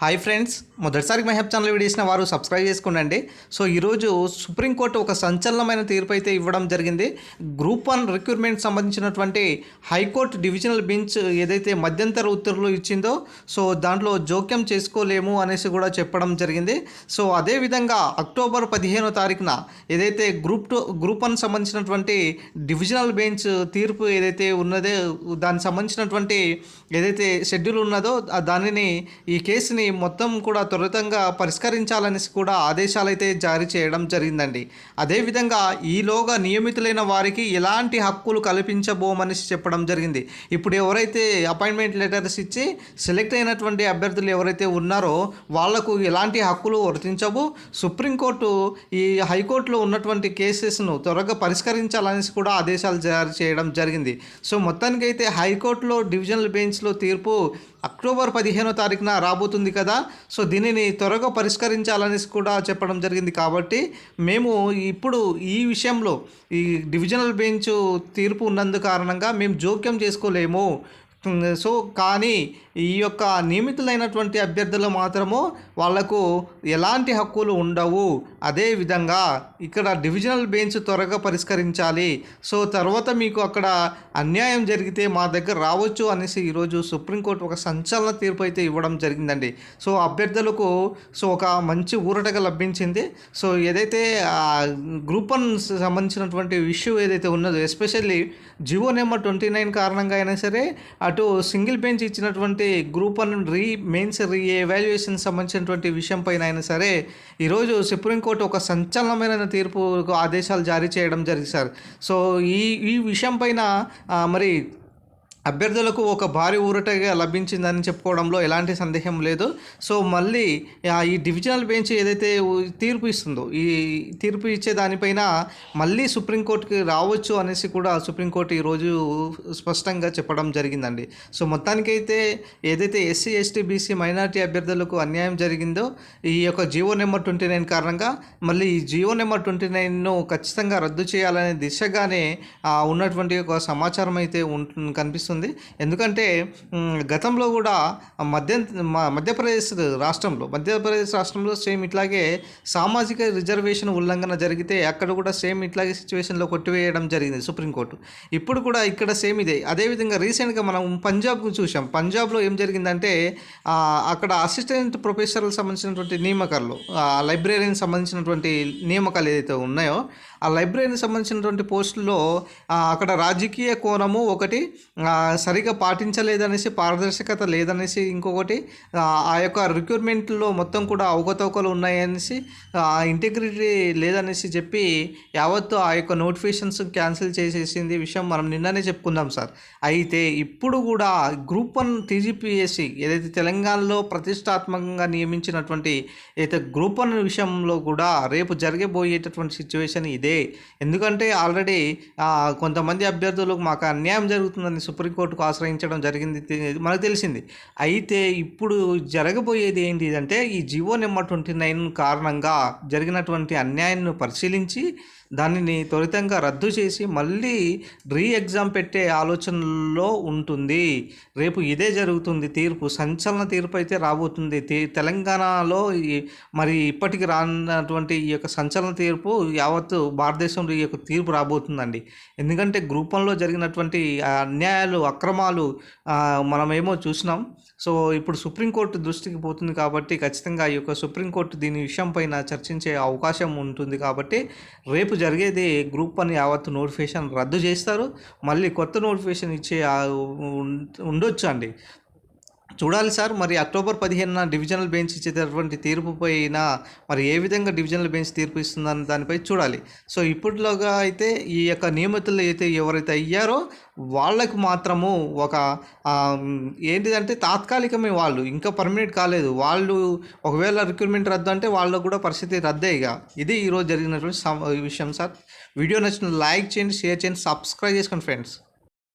Hi friends మొదటిసారి మహబ్ హెప్ channel వీడియోసిన వారు subscribe చేసుకోండి సో ఈరోజు సుప్రీంకోర్టు ఒక సంచలనమైన తీర్పు అయితే ఇవ్వడం జరిగింది. గ్రూప్ వన్ రిక్రూట్మెంట్ సంబంధించినటువంటి హైకోర్టు డివిజనల్ బెంచ్ ఏదైతే మధ్యంతర ఉత్తర్వులు ఇచ్చిందో సో దాంట్లో జోక్యం చేసుకోలేము అనేసి కూడా చెప్పడం జరిగింది. సో అదేవిధంగా అక్టోబర్ పదిహేనో తారీఖున ఏదైతే గ్రూప్ టూ గ్రూప్ వన్ సంబంధించినటువంటి డివిజనల్ బెంచ్ తీర్పు ఏదైతే ఉన్నదో దానికి సంబంధించినటువంటి ఏదైతే షెడ్యూల్ ఉన్నదో దానిని ఈ కేసుని మొత్తం కూడా త్వరితంగా పరిష్కరించాలనేసి కూడా ఆదేశాలు అయితే జారీ చేయడం జరిగిందండి. అదేవిధంగా ఈలోగా నియమితులైన వారికి ఎలాంటి హక్కులు కల్పించబోమనేసి చెప్పడం జరిగింది. ఇప్పుడు ఎవరైతే అపాయింట్మెంట్ లెటర్స్ ఇచ్చి సెలెక్ట్ అయినటువంటి అభ్యర్థులు ఎవరైతే ఉన్నారో వాళ్ళకు ఎలాంటి హక్కులు వర్తించవు. సుప్రీంకోర్టు ఈ హైకోర్టులో ఉన్నటువంటి కేసెస్ను త్వరగా పరిష్కరించాలనేసి కూడా ఆదేశాలు జారీ చేయడం జరిగింది. సో మొత్తానికైతే హైకోర్టులో డివిజనల్ బెంచ్లో తీర్పు అక్టోబర్ పదిహేనో తారీఖున రాబోతుంది కదా. సో దీనిని త్వరగా పరిష్కరించాలనేసి కూడా చెప్పడం జరిగింది కాబట్టి మేము ఇప్పుడు ఈ విషయంలో ఈ డివిజనల్ బెంచ్ తీర్పు ఉన్నందు కారణంగా మేము జోక్యం చేసుకోలేము. సో కానీ ఈ యొక్క నియమితులైనటువంటి అభ్యర్థులు మాత్రము వాళ్ళకు ఎలాంటి హక్కులు ఉండవు. అదేవిధంగా ఇక్కడ డివిజనల్ బెంచ్ త్వరగా పరిష్కరించాలి. సో తర్వాత మీకు అక్కడ అన్యాయం జరిగితే మా దగ్గర రావచ్చు అనేసి ఈరోజు సుప్రీంకోర్టు ఒక సంచలన తీర్పు అయితే ఇవ్వడం జరిగిందండి. సో అభ్యర్థులకు సో ఒక మంచి ఊరటగా లభించింది. సో ఏదైతే గ్రూప్ వన్ సంబంధించినటువంటి ఇష్యూ ఏదైతే ఉన్నదో especially GO number twenty nine కారణంగా అయినా సరే అటు సింగిల్ బెంచ్ ఇచ్చినటువంటి group one re mains re evaluation సంబంధించినటువంటి విషయం పైన అయినా సరే ఈరోజు సుప్రీంకోర్టు ఒక సంచలనమైన తీర్పు ఆదేశాలు జారీ చేయడం జరిగింది సార్. సో ఈ ఈ విషయం పైన మరి అభ్యర్థులకు ఒక భారీ ఊరటగా లభించిందని చెప్పుకోవడంలో ఎలాంటి సందేహం లేదు. సో మళ్ళీ ఈ డివిజనల్ బెంచ్ ఏదైతే తీర్పు ఇస్తుందో ఈ తీర్పు ఇచ్చే దానిపైన మళ్ళీ సుప్రీంకోర్టుకి రావచ్చు అనేసి కూడా సుప్రీంకోర్టు ఈరోజు స్పష్టంగా చెప్పడం జరిగిందండి. సో మొత్తానికైతే ఏదైతే ఎస్సీ ఎస్టీ బీసీ మైనార్టీ అభ్యర్థులకు అన్యాయం జరిగిందో ఈ యొక్క జియో నెంబర్ ట్వంటీ నైన్ కారణంగా మళ్ళీ ఈ జియో నెంబర్ ట్వంటీ నైన్ను ఖచ్చితంగా రద్దు చేయాలనే దిశగానే ఉన్నటువంటి ఒక సమాచారం అయితే కనిపిస్తుంది. వస్తుంది ఎందుకంటే గతంలో కూడా మధ్య మధ్యప్రదేశ్ రాష్ట్రంలో మధ్యప్రదేశ్ రాష్ట్రంలో సేమ్ ఇట్లాగే సామాజిక రిజర్వేషన్ ఉల్లంఘన జరిగితే అక్కడ కూడా సేమ్ ఇట్లాగే సిచ్యువేషన్లో కొట్టివేయడం జరిగింది సుప్రీంకోర్టు. ఇప్పుడు కూడా ఇక్కడ సేమ్ ఇదే. అదేవిధంగా రీసెంట్గా మనం పంజాబ్ చూసాం పంజాబ్లో ఏం జరిగిందంటే అక్కడ అసిస్టెంట్ ప్రొఫెసర్లకు సంబంధించినటువంటి నియామకాలు లైబ్రరీకి సంబంధించినటువంటి నియామకాలు ఏదైతే ఉన్నాయో ఆ లైబ్రరీకి సంబంధించినటువంటి పోస్టుల్లో అక్కడ రాజకీయ కోణము ఒకటి సరిగా పాటించలేదనేసి పారదర్శకత లేదనేసి ఇంకొకటి ఆ యొక్క రిక్రూట్మెంట్లో మొత్తం కూడా అవకతవకలు ఉన్నాయనేసి ఇంటిగ్రిటీ లేదనేసి చెప్పి యావత్తు ఆ యొక్క నోటిఫికేషన్స్ క్యాన్సిల్ చేసేసింది విషయం మనం నిన్ననే చెప్పుకుందాం సార్. అయితే ఇప్పుడు కూడా గ్రూప్ వన్ టీజీపీఎస్సి ఏదైతే తెలంగాణలో ప్రతిష్టాత్మకంగా నియమించినటువంటి అయితే గ్రూప్ వన్ విషయంలో కూడా రేపు జరగబోయేటటువంటి సిచ్యువేషన్ ఇదే. ఎందుకంటే ఆల్రెడీ కొంతమంది అభ్యర్థులకు మాకు అన్యాయం జరుగుతుందని సుప్రీం సుప్రీంకోర్టుకు ఆశ్రయించడం జరిగింది మనకు తెలిసింది. అయితే ఇప్పుడు జరగబోయేది ఏంటి అంటే ఈ జివో నెంబర్ ట్వంటీ నైన్ కారణంగా జరిగినటువంటి అన్యాయాన్ని పరిశీలించి దానిని త్వరితంగా రద్దు చేసి మళ్ళీ రీ ఎగ్జామ్ పెట్టే ఆలోచనలో ఉంటుంది. రేపు ఇదే జరుగుతుంది తీర్పు. సంచలన తీర్పు అయితే రాబోతుంది. తెలంగాణలో మరి ఇప్పటికి రానటువంటి ఈ యొక్క సంచలన తీర్పు యావత్తు భారతదేశంలో ఈ యొక్క తీర్పు రాబోతుందండి. ఎందుకంటే గ్రూపంలో జరిగినటువంటి అన్యాయాలు అక్రమాలు మనమేమో చూసినాం. సో ఇప్పుడు సుప్రీంకోర్టు దృష్టికి పోతుంది కాబట్టి ఖచ్చితంగా ఈ యొక్క సుప్రీంకోర్టు దీని విషయం పైన చర్చించే అవకాశం ఉంటుంది కాబట్టి రేపు జరిగేది గ్రూప్ అని యావత్తు నోటిఫికేషన్ రద్దు చేస్తారు. మళ్ళీ కొత్త నోటిఫికేషన్ ఇచ్చే ఉండొచ్చు అండి చూడాలి సార్. మరి అక్టోబర్ పదిహేనున డివిజనల్ బెంచ్ ఇచ్చేటటువంటి తీర్పు పైన మరి ఏ విధంగా డివిజనల్ బెంచ్ తీర్పు ఇస్తుందని దానిపై చూడాలి. సో ఇప్పటిలోగా అయితే ఈ యొక్క నియమితులు అయితే ఎవరైతే అయ్యారో వాళ్ళకు మాత్రము ఒక ఏంటిదంటే తాత్కాలికమే వాళ్ళు ఇంకా పర్మనెంట్ కాలేదు. వాళ్ళు ఒకవేళ రిక్రూట్మెంట్ రద్దు అంటే వాళ్ళకు కూడా పరిస్థితి రద్దేగా ఇది ఈరోజు జరిగినటువంటి విషయం సార్. వీడియో నచ్చిన లైక్ చేయండి షేర్ చేయండి సబ్స్క్రైబ్ చేసుకోండి ఫ్రెండ్స్.